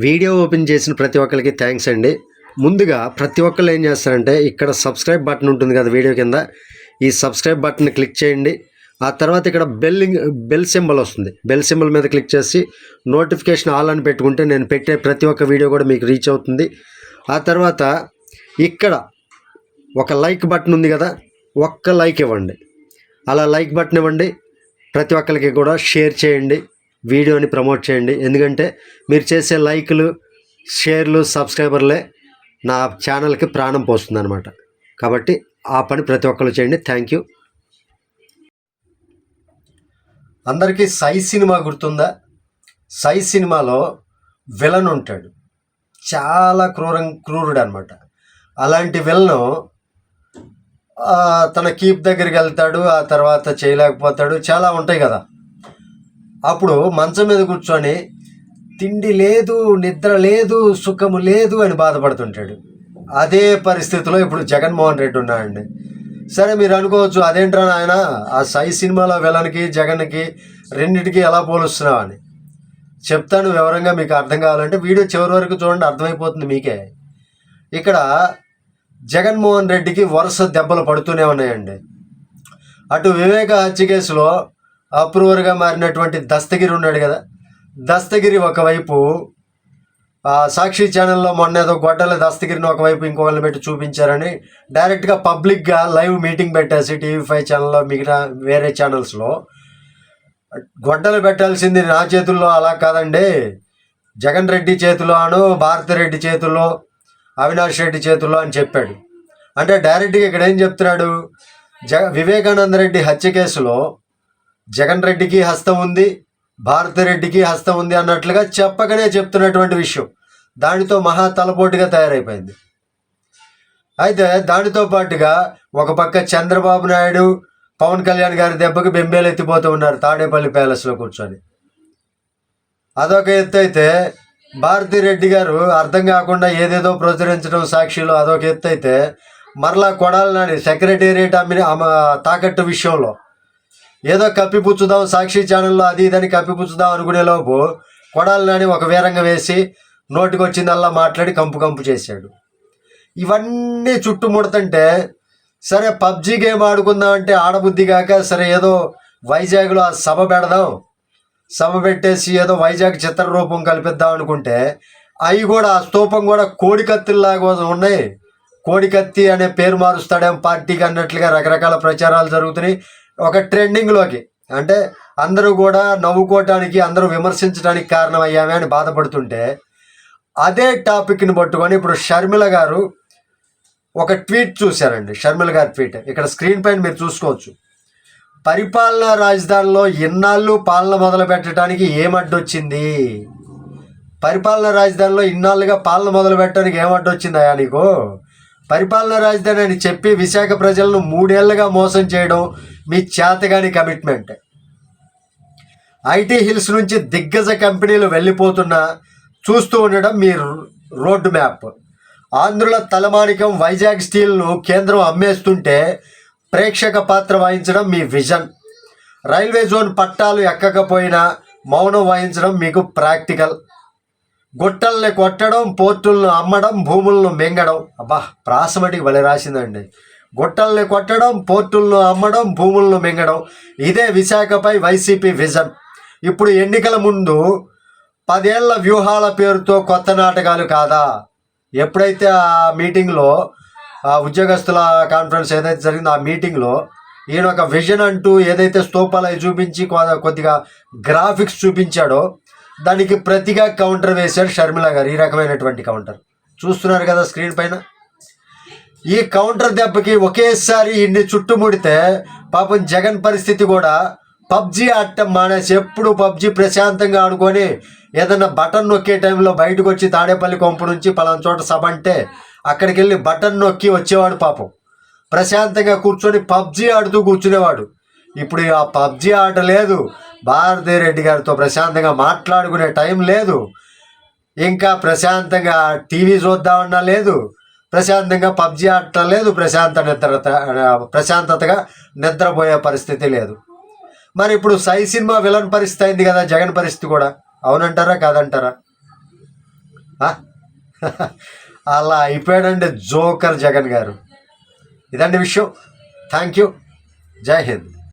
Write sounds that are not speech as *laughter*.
Video open చేసిన ప్రతి ఒక్కరికి థ్యాంక్స్ అండి. ముందుగా ప్రతి ఒక్కళ్ళు ఏం చేస్తారంటే ఇక్కడ సబ్స్క్రైబ్ బటన్ ఉంటుంది కదా వీడియో కింద ఈ సబ్స్క్రైబ్ బటన్ క్లిక్ చేయండి. ఆ తర్వాత ఇక్కడ బెల్లింగ్ బెల్ సింబల్ వస్తుంది. బెల్ సింబల్ మీద క్లిక్ చేసి నోటిఫికేషన్ ఆల్ అని పెట్టుకుంటే నేను పెట్టే ప్రతి ఒక్క వీడియో కూడా మీకు రీచ్ అవుతుంది. ఆ తర్వాత ఇక్కడ ఒక లైక్ బటన్ ఉంది కదా ఒక్క లైక్ ఇవ్వండి. అలా లైక్ బటన్ ఇవ్వండి. ప్రతి ఒక్కరికి కూడా షేర్ చేయండి. వీడియోని ప్రమోట్ చేయండి. ఎందుకంటే మీరు చేసే లైక్లు షేర్లు సబ్స్క్రైబర్లే నా ఛానల్కి ప్రాణం పోస్తుంది అనమాట కాబట్టి ఆ పని ప్రతి ఒక్కరు చేయండి. Thank you. అందరికీ సై సినిమా గుర్తుందా? సై సినిమాలో విలన్ ఉంటాడు. చాలా క్రూరం క్రూరుడు అనమాట అలాంటి విలను తన కీప్ దగ్గరికి వెళ్తాడు ఆ తర్వాత చేయలేకపోతాడు. చాలా ఉంటాయి కదా. అప్పుడు మంచం మీద కూర్చొని తిండి లేదు నిద్ర లేదు సుఖము లేదు అని బాధపడుతుంటాడు. అదే పరిస్థితిలో ఇప్పుడు జగన్మోహన్ రెడ్డి ఉన్నాడండి. సరే మీరు అనుకోవచ్చు అదేంట్రా నాయన ఆ సై సినిమాలో విలన్కి జగన్కి రెండింటికి ఎలా పోలుస్తున్నావు అని చెప్తాను వివరంగా మీకు అర్థం కావాలంటే వీడియో చివరి వరకు చూడండి అర్థమైపోతుంది మీకే. ఇక్కడ జగన్మోహన్ రెడ్డికి వరుస దెబ్బలు పడుతూనే ఉన్నాయండి. అటు వివేక హత్య కేసులో అప్రూవర్గా మారినటువంటి దస్తగిరి ఉన్నాడు కదా. దస్తగిరి ఒకవైపు సాక్షి ఛానల్లో మొన్న ఏదో గొడ్డల దస్తగిరిని ఒకవైపు ఇంకొకరిని పెట్టి చూపించారని డైరెక్ట్గా పబ్లిక్గా లైవ్ మీటింగ్ పెట్టేసి టీవీ ఫైవ్ ఛానల్లో మిగతా వేరే ఛానల్స్లో గొడ్డలు పెట్టాల్సింది నా చేతుల్లో అలా కాదండి. జగన్ రెడ్డి చేతిలో అను భారతి రెడ్డి చేతుల్లో అవినాష్ రెడ్డి చేతుల్లో అని చెప్పాడు. అంటే డైరెక్ట్గా ఇక్కడ ఏం చెప్తున్నాడు? జగ వివేకానంద రెడ్డి హత్య కేసులో జగన్ రెడ్డికి హస్తం ఉంది భారతి రెడ్డికి హస్తం ఉంది అన్నట్లుగా చెప్పకనే చెప్తున్నటువంటి విషయం. దానితో మహా తలపోటుగా తయారైపోయింది. అయితే దానితో పాటుగా ఒక పక్క చంద్రబాబు నాయుడు పవన్ కళ్యాణ్ గారి దెబ్బకి బెంబేలు ఎత్తిపోతూ ఉన్నారు తాడేపల్లి ప్యాలెస్లో కూర్చొని. అదొక ఎత్తు అయితే భారతిరెడ్డి గారు అర్థం కాకుండా ఏదేదో ప్రచురించడం సాక్షిలో అదొక ఎత్తు అయితే మరలా కొడాలని సెక్రటేరియట్ అమ్మిన తాకట్టు విషయంలో. ఏదో కప్పిపుచ్చుదాం సాక్షి ఛానల్లో అది ఇదని కప్పిపుచ్చుదాం అనుకునే లోపు కొడాలని ఒక వీరంగా వేసి నోటికొచ్చిందల్లా మాట్లాడి కంపు కంపు చేశాడు. ఇవన్నీ చుట్టుముడుతుంటే సరే పబ్జి గేమ్ ఆడుకుందాం అంటే ఆడబుద్ధి కాక సరే ఏదో వైజాగ్లో ఆ సభ పెడదాం. సభ పెట్టేసి ఏదో వైజాగ్ చిత్ర రూపం కల్పిద్దాం అనుకుంటే అవి కూడా ఆ స్తూపం కూడా కోడికత్తిలాగా ఉన్నాయి. కోడికత్తి అనే పేరు మారుస్తాడేం పార్టీకి అన్నట్లుగా రకరకాల ప్రచారాలు జరుగుతున్నాయి. ఒక ట్రెండింగ్లోకి. అంటే అందరూ కూడా నవ్వుకోవటానికి అందరూ విమర్శించడానికి కారణం అయ్యామే అని బాధపడుతుంటే అదే టాపిక్ని పట్టుకొని ఇప్పుడు షర్మిల గారు ఒక ట్వీట్ చూశారండి. షర్మిల గారి ట్వీట్. ఇక్కడ స్క్రీన్ పైన మీరు చూసుకోవచ్చు. పరిపాలనా రాజధానిలో ఇన్నాళ్ళు పాలన మొదలు పెట్టడానికి ఏమడ్డొచ్చింది పరిపాలనా రాజధానిలో ఇన్నాళ్ళుగా పాలన మొదలు పెట్టడానికి ఏమడ్డొచ్చిందయా నీకు? పరిపాలనా రాజధాని అని చెప్పి విశాఖ ప్రజలను మూడేళ్ళుగా మోసం చేయడం మీ చేతగాని కమిట్మెంట్. ఐటీ హిల్స్ నుంచి దిగ్గజ కంపెనీలు వెళ్ళిపోతున్నా చూస్తూ ఉండడం మీ రోడ్డు మ్యాప్. ఆంధ్రుల తలమానికం వైజాగ్ స్టీల్ను కేంద్రం అమ్మేస్తుంటే ప్రేక్షక పాత్ర వహించడం మీ విజన్. రైల్వే జోన్ పట్టాలు ఎక్కకపోయినా మౌనం వహించడం మీకు ప్రాక్టికల్. గుట్టల్ని కొట్టడం పోర్టులను అమ్మడం భూములను మింగడం. అబ్బా ప్రాసమటికి బలి రాసిందండి. గుట్టల్ని కొట్టడం పోర్టులను అమ్మడం భూములను మింగడం. ఇదే విశాఖపై వైసీపీ విజన్. ఇప్పుడు ఎన్నికల ముందు పదేళ్ళ వ్యూహాల పేరుతో కొత్త నాటకాలు కాదా? ఎప్పుడైతే ఆ మీటింగ్లో ఆ ఉద్యోగస్తుల కాన్ఫరెన్స్ ఏదైతే జరిగిందో ఆ మీటింగ్లో ఈయన ఒక విజన్ అంటూ ఏదైతే స్తూపాలు అవి చూపించి కొద్దిగా గ్రాఫిక్స్ చూపించాడో దానికి ప్రతిగా కౌంటర్ వేశాడు షర్మిల గారు ఈ రకమైనటువంటి కౌంటర్. చూస్తున్నారు కదా స్క్రీన్ పైన? ఈ కౌంటర్ దెబ్బకి ఒకేసారి ఇన్ని చుట్టుముడితే పాపం జగన్ పరిస్థితి కూడా పబ్జి ఆడటం మానేసి ఎప్పుడు పబ్జి ప్రశాంతంగా ఆడుకొని ఏదన్నా బటన్ నొక్కే టైంలో బయటకు వచ్చి తాడేపల్లి కొంపు నుంచి పలానా చోట సభ అంటే అక్కడికి వెళ్ళి బటన్ నొక్కి వచ్చేవాడు పాపం. ప్రశాంతంగా కూర్చొని పబ్జి ఆడుతూ కూర్చునేవాడు. ఇప్పుడు ఆ పబ్జి ఆట లేదు. భారతీ రెడ్డి గారితో ప్రశాంతంగా మాట్లాడుకునే టైం లేదు. ఇంకా ప్రశాంతంగా టీవీ చూద్దామన్నా లేదు. ప్రశాంతంగా పబ్జి ఆడటం లేదు. ప్రశాంత నిద్ర ప్రశాంతతగా నిద్రపోయే పరిస్థితి లేదు. మరి ఇప్పుడు సై సినిమా విలన్ పరిస్థితి అయింది కదా జగన్ పరిస్థితి కూడా. అవునంటారా కాదంటారా? *laughs* అలా అయిపోయాడండి జోకర్ జగన్ గారు. ఇదండి విషయం. Thank you. జై హింద్.